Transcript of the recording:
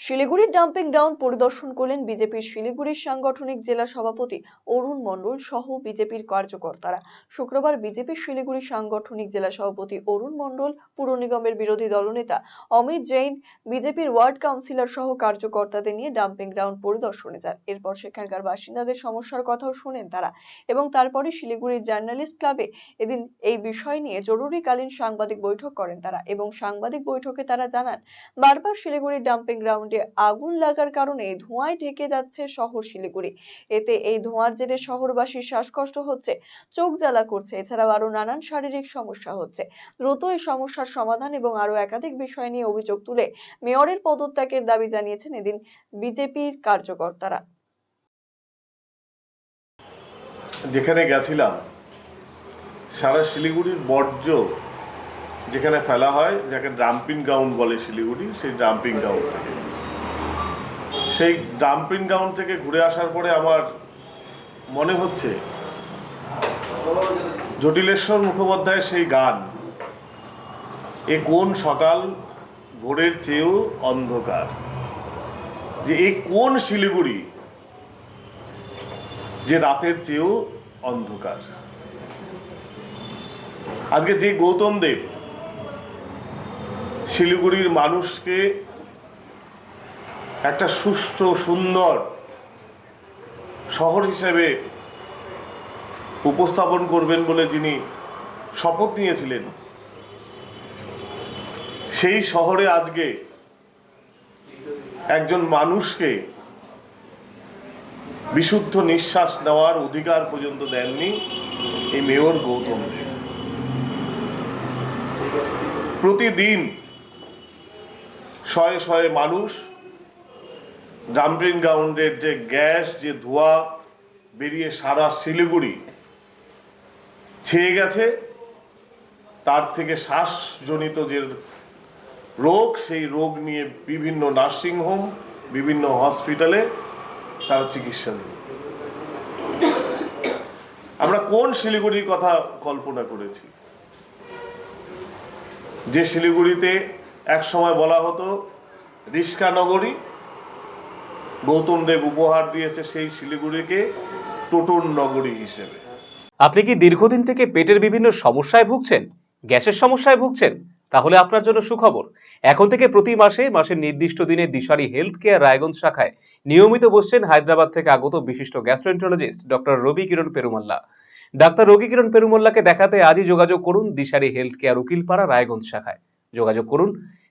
শিলিগুড়ির dumping ground পরিদর্শন করলেন বিজেপির শিলিগুড়ির সাংগঠনিক জেলা সভাপতি অরুণ মণ্ডল সহ বিজেপির কার্যকর্তারা। শুক্রবার বিজেপির শিলিগুড়ি সাংগঠনিক জেলা সভাপতি অরুণ মণ্ডল, পুর নিগমের বিরোধী দলনেতা অমিত জৈন, বিজেপির ওয়ার্ড কাউন্সিলর সহ কার্যকর্তাদের নিয়ে ডাম্পিং গ্রাউন্ড পরিদর্শনে যান। এরপর সেখানকার বাসিন্দাদের সমস্যার কথাও শোনেন তারা এবং তারপরে শিলিগুড়ির জার্নালিস্ট ক্লাবে এদিন এই বিষয় নিয়ে জরুরিকালীন সাংবাদিক বৈঠক করেন তারা এবং সাংবাদিক বৈঠকে তারা জানান, বারবার শিলিগুড়ির ডাম্পিং গ্রাউন্ডে আগুন লাগার কারণে ধোঁয়ায় ঢেকে যাচ্ছে শহর শিলিগুড়ি। এতে এই ধোঁয়ার জেরে শহরবাসীর শ্বাসকষ্ট হচ্ছে, চোখ জ্বালা করছে। এছাড়াও আরও নানান শারীরিক সমস্যা হচ্ছে। দ্রুত এই সমস্যার সমাধান এবং আরও একাধিক বিষয় নিয়ে অভিযোগ তুলে মেয়রের পদত্যাগের দাবি জানিয়েছেন এদিন বিজেপির কার্যকর্তারা। যেখানে গেছিলাম, সারা শিলিগুড়ির বর্জ্য যেখানে ফেলা হয়, যাকে ডাম্পিং গ্রাউন্ড বলে শিলিগুড়ি, সেই ডাম্পিং গ্রাউন্ড থেকে। সেই ডাম্পিং গ্রাউন্ড থেকে ঘুরে আসার পরে আমার মনে হচ্ছে জটিলেশ্বর মুখোপাধ্যায়ের সেই গান, এ কোন সকাল ভোরের চেয়েও অন্ধকার? যে এ কোন শিলিগুড়ি যে রাতের চেয়েও অন্ধকার? আজকে যে গৌতম দেব শিলিগুড়ির মানুষকে একটা সুষ্ঠু, সুন্দর শহর হিসেবে উপস্থাপন করবেন বলে যিনি শপথ নিয়েছিলেন, সেই শহরে আজকে একজন মানুষকে বিশুদ্ধ নিঃশ্বাস নেওয়ার অধিকার পর্যন্ত দেননি এই মেয়র গৌতম প্রতিদিন শয়ে শয়ে মানুষ ডাম্পিং গ্রাউন্ডের যে গ্যাস, যে ধোঁয়া বেরিয়ে সারা শিলিগুড়ি ছেয়ে গেছে। তার থেকে শ্বাসজনিত যে রোগ, সেই রোগ নিয়ে বিভিন্ন নার্সিংহোম বিভিন্ন হসপিটালে তারা চিকিৎসা দিল আমরা কোন শিলিগুড়ির কথা কল্পনা করেছি? যে শিলিগুড়িতে এক সময় বলা হতো রিস্কা নগরী গৌতম দেব উপহার দিয়েছে সেই শিলিগুড়িকে টোটন নগরী হিসেবে। আপনি কি দীর্ঘদিন থেকে পেটের বিভিন্ন সমস্যায় ভুগছেন? গ্যাসের সমস্যায় ভুগছেন? তাহলে আপনার জন্য সুখবর। এখন থেকে প্রতি মাসে মাসের নির্দিষ্ট দিনে দিশারি হেলথ কেয়ার রায়গঞ্জ শাখায় নিয়মিত বসছেন হায়দ্রাবাদ থেকে আগত বিশিষ্ট gastroenterologist doctor Ravi Kiran Perumalla. Doctor Ravi Kiran পেরুমল্লাকে দেখাতে আজই যোগাযোগ করুন দিশারি হেলথ কেয়ার উকিলপাড়া রায়গঞ্জ শাখায়। যোগাযোগ করুন